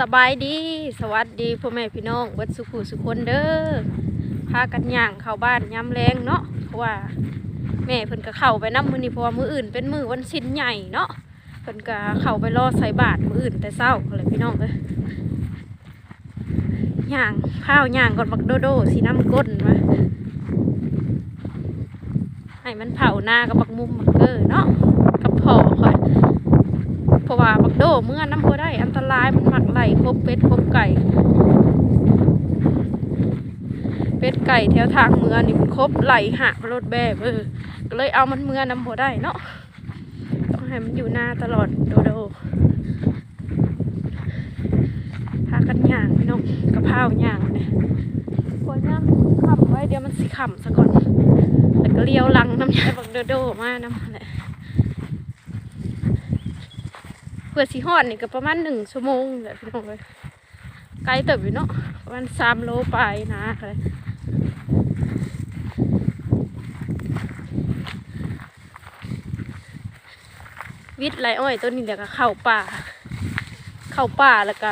สบายดี สวัสดีพ่อแม่พี่น้องเบิดสุขุสุคนเด้อพากันย่างเข้าบ้านย้ำแรงเนาะเพราะว่า แม่เพิ่นก็เข้าไปน้ำมือนี่เพราะว่ามืออื่นเป็นมือวันสิ้นใหญ่เนาะเพิ่นก็เข้าไปรอใส่บาตรมืออื่นแต่เศร้าเลยพี่น้องเลยย่างข้าวย่างก่อนบักโดโดสีน้ำก้นมาให้มันเผาหน้ากับบักมุมบักเกอร์เนาะกับพ่อค่อย ราะว่าบักโดเมื่อน้ำบัได้อันตรายมันหมักไหลครบเป็ดครบไก่ เป็ดไก่แถวทางเมืองนี่มันครบไหลหะรถแบบเออก็เลยเอามันเมื่อน้ำบัได้เนาะต้องให้มันอยู่หน้าตลอดโดโดพากันย่างพี่น้องกระเพราย่างเนี่ยควรย่างขำไว้เดี๋ยวมันสิขำซะก่อนแล้วก็เลี้ยวลังน้ำยาบักโดโดมาน้ำแหละ เพื่อสีหอดนี่ก็ประมาณหนึ่งชั่วโมงแหละพี่น้องเลยไกลเติบอยู่เนาะประมาณสามโลไปนะเลยวิทไรอ้อยต้นนี้เดี๋ยวก็เข้าป่า เข้าป่าแล้วก็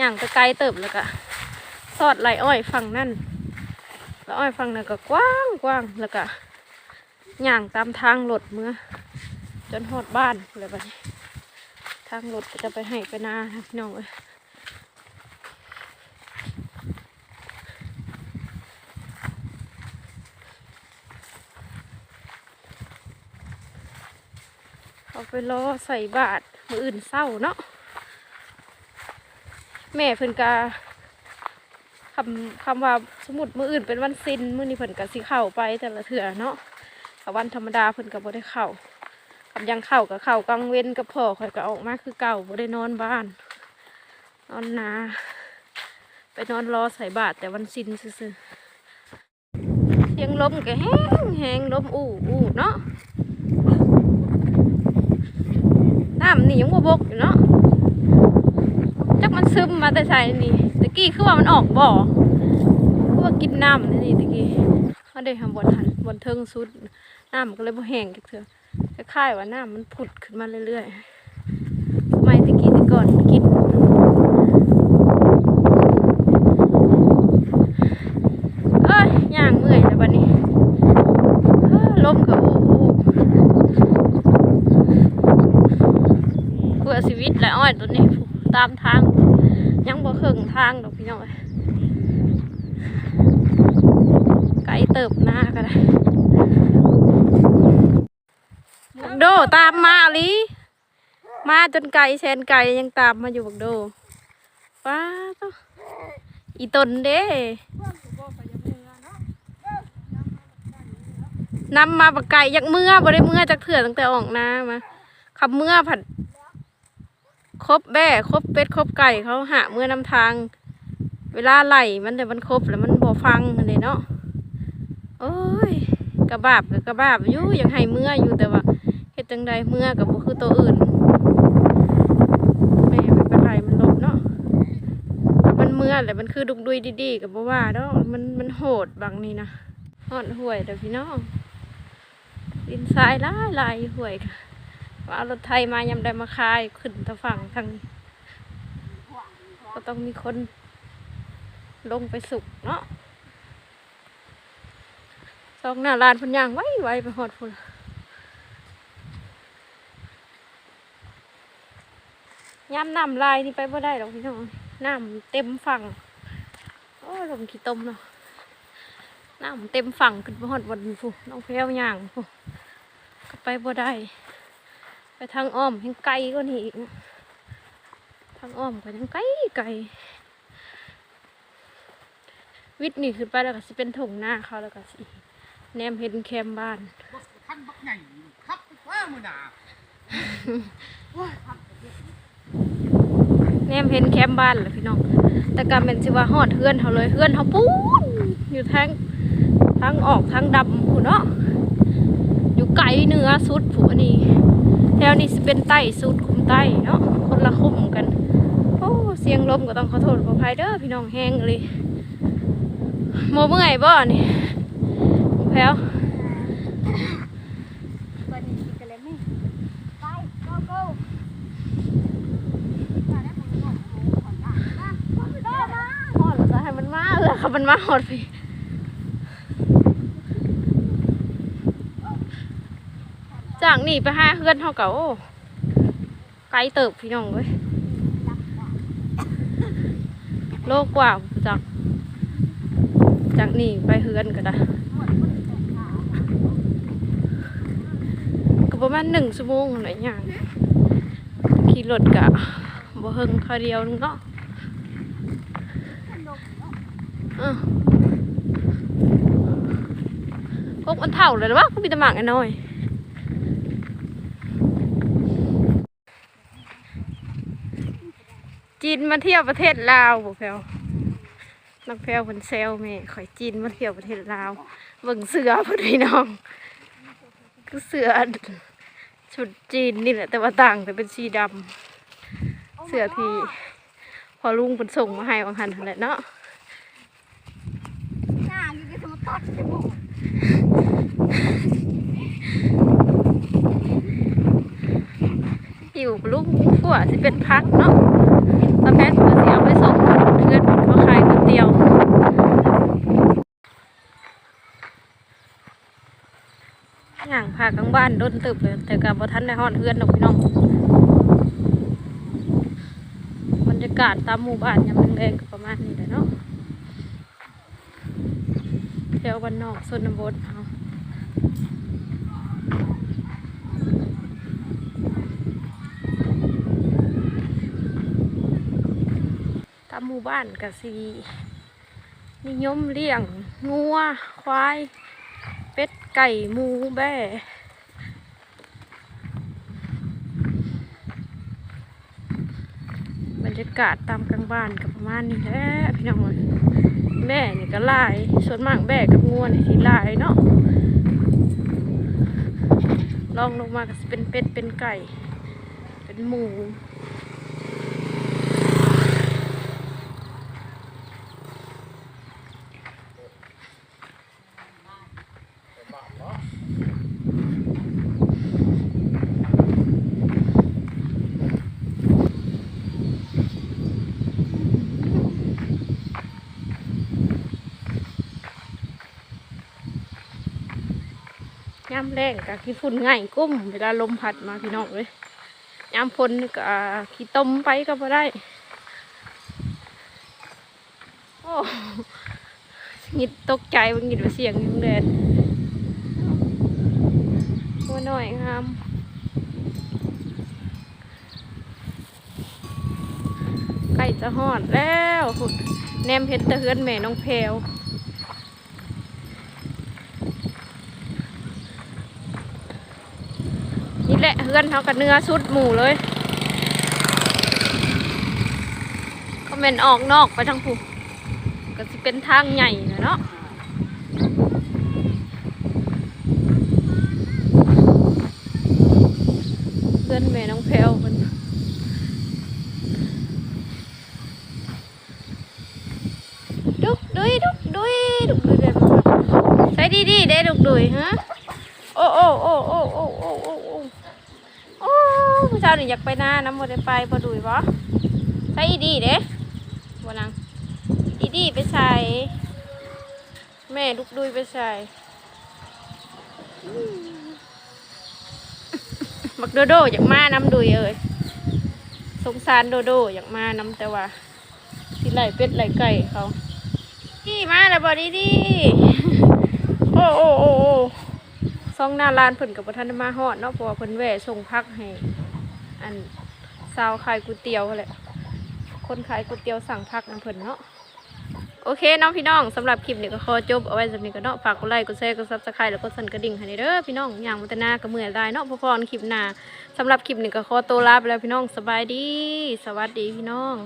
ย่างก็ไกลเติบแล้วก็สอดไรอ้อยฝั่งนั่นแล้วอ้อยฝั่งนั้นก็กว้างกว้างแล้วก็ย่างตามทางรถเมื่อ จนหอดบ้านเลยบัดนี้ ทางรถก็จะไปให้ไปนาพี่น้องเอ้ยเอาไปรอใส่บาทมืออื่นเศร้าเนาะแม่เพิ่นกาคำคำว่าสมุดมืออื่นเป็นวันซิน มื้อนี้เพิ่นกะสิเข้าไปแต่ละเถื่อเนาะถ้าวันธรรมดาเพิ่นก็บ่ได้เข้า ยังเข้ากับเข้ากลางเว้นกับพ่อข่อยก็ออกมาคือเก่าบ่ได้นอนบ้าน นอนนา ไปนอนรอใส่บาตรแต่วันสิ้นซื่อเสียงลมก็แห้งแห้งลมอู้อู้เนาะน้ำนี่ยังบ่บกอยู่เนาะจักมันซึมมาแต่ใส่นี่ตะกี้คือว่ามันออกบ่อคือว่ากินน้ำนี่ตะกี้เขาได้ทำบนหันบนเทิงสุดน้ำมันก็เลยบ่แห้งจักเถอะ คล้ายๆว่าน้ำมันผุดขึ้นมาเรื่อยๆ สมัยตะกี้ต่ก่อนกินเอ้ยย่างเมื่อยแล้วบัดนี้เอ้อลมกับอู้อู้เพื่อชีวิตและอ้อยตัวนี้ตามทาง ยังบ่ครึ่งทางดอกพี่น้องเอ้ยไกลเติบหน้าก็ได้ บักโดตามมาอลิมาจนไก่แสนไก่ยังตามมาอยู่บักโดป้าต้องอีตนเด้นำมาบักไก่ยักเมื่อบ่ได้เมื่อจากเถื่อตั้งแต่ออกนามาขับเมื่อผัดครบแบ่ครบเป็ดครบไก่เขาหาเมื่อนำทาง เวลาไหลมันแต่มันครบแล้วมันบ่ฟังเลยเนาะโอ้ยกระบาบกระบาบอยู่ยังให้เมื่ออยู่แต่ว่า จังใดเมื่อกับบ่คือตัวอื่นแม่ไม่เป็นไรมันลบเนาะมันเมื่อแหละมันคือดุกดุยดีๆกับบ่ว่าเนาะมันมันโหดบางนี่นะหอดห่วยเด้อพี่น้องดินทรายลายลายห่วยว่าเอารถไทยมายำได้มาคายขึ้นทางฝั่งทางก็ต้องมีคนลงไปสุกเนาะสองหน้าลานพันยางไว้ไว้ไปหอดพุ่น ย่ำน้ำลายนี่ไปบ่ได้หรอกพี่น้องน้ำเต็มฝั่งโอ้ลมขี้ตมเนาะน้ำเต็มฝั่งขึ้นไปหอดวันฟูน้องแพรวย่างฟูก็ไปบ่ได้ ไปทางอ้อมยังไกลกว่านี้อีกนะทางอ้อมก็ยังไกลไกลวิทย์นี่ขึ้นไปแล้วก็สิเป็นถงหน้าเขาแล้วก็สิแนมเห็นแคมบ้านบักขันบักใหญ่ครับว่ามือหนา แนมเห็นแคมป์บ้านแหละพี่น้องแต่การเป็นสิว่าฮอดเฮือนเขาเลยเฮือนเขาปูนอยู่ทางทางออกทางดำผู้เนาะอยู่ไกลเนื้อสุดผู้อันนี้แถวนี้สิเป็นใต้สุดคุมใต้เนาะคนละคุมกันโอ้เสียงลมก็ต้องขอโทษขออภัยเด้อพี่น้องแห้งเลยโมเมื่อยบ่นี่แพลว วันนี้กินกันเลยไหมไป go go มาแล้วผมบอก เขามันมาหอดพี่จากนี่ไปห้าเฮือนเท่ากับโอ้ไกลเติบพี่น้องเว้ยโลกกว่าจาก จากนี่ไปเฮือนก็ได้ก็ประมาณหนึ่งชั่วโมงอะไรอย่างขี่รถกะบ่เฮิงคาเดียวนึงเนาะ อะ พวกมันเท่าเลยหรือวะก็มีตะหมากอ้น้อยจีนมาเที่ยวประเทศลาวบอกแพลวนักแพลวเป็นเซลแม่ข่อยจีนมาเที่ยวประเทศลาวเบิ่งเสือพอดีน้องคือเสือชุดจีนนี่แหละแต่ว่าต่างแต่เป็นสีดำเสือที่พอลุงเป็นส่งมาให้วังหันแหละเนาะ อยู่ที่สมตัดจมูกอยู่ลูกขัวสิเป็นพักเนาะตาแพทย์เสือเอาไปส่งเพื่อนผมเขาขายก๋วยเตี๋ยวย่างพากลางบ้านโดนตึบเลย แต่กับบ่ทันในห้อนเพื่อนดอกพี่น้องบรรยากาศตามหมู่บ้านยามแรงๆประมาณนี้แหละเนาะแถวบ้านนอกชนบทเอาตามหมู่บ้านกะสีนิยมเลี้ยงงัว ควาย เป็ด ไก่หมูแบ่บรรยากาศตามกลางบ้านกับประมาณนี้แหละพี่น้องเอ้ย แม่นี่ก็ลาย ส่วนมากแบ่กับงัวนี่ที่ลายเนาะลองลงมาก็เป็นเป็ดเป็นไก่ เป็นหมู ย่ำ แรงกับขี้ฝุ่นง่ายกุ้ม เวลาลมพัดมาพี่น้องเลยย่ำพลก็ขี้ต้มไปก็พอได้ โอ้หงิดตกใจมันหงิดว่าเสียงยุงแดดว่าหน่อยงามใกล้จะหอดแล้วพุ่นแนมเห็ดแตะเฮือนแม่น้องแพรว แหละเฮือนเท่ากับเนื้อสุดหมู่เลยก็เม็นออกนอกไปทางผูกก็จะเป็นทางใหญ่นะเนาะเพื่อนแม่น้องแพลวมันดุกดุยดุกดุยดุกดุยใส่ดีดีได้ดุกดุยฮะโอ้โอ้โอ้ ชายนี่อยากไปหน้าน้ำบ่ได้ไปบ่ดุยบ่ใส่อีดีเด้บ่นางอีดีไปใส่แม่ลูกดุยไปใส่อืมบักโดโดอยากมาน้ำดุยเอ้ยสงสารโดโดอยากมาน้ำแต่ว่าสิไหลเป็ดไหลไก่เขาดีมาแล้วบ่ดีดีโอ้โอ้โอ้โอ้ซ่องหน้าร้านเพิ่นกับบ่ทันได้มาฮอดเนาะเพราะว่าเพิ่นแวะส่งพักให้ อันสาวขายก๋วยเตี๋ยวแหละคนขายก๋วยเตี๋ยวสั่งพักนํเพิ่นเนาะโอเคน้องพี่น้องสำหรับคลิปนี้ก็ขอจบเอาไว้สำนี้ก็เนาะฝากกดไลค์กดแชร์กดซับสไครต์แล้วก็สั่นกระดิ่งให้เด้อพี่น้องอย่างมัตนาก็เมื่อยได้เนาะพอพรคลิปหน้าสำหรับคลิปนี้ก็ขอตัวลาไปแล้วพี่น้องสบายดี สวัสดีพี่น้อง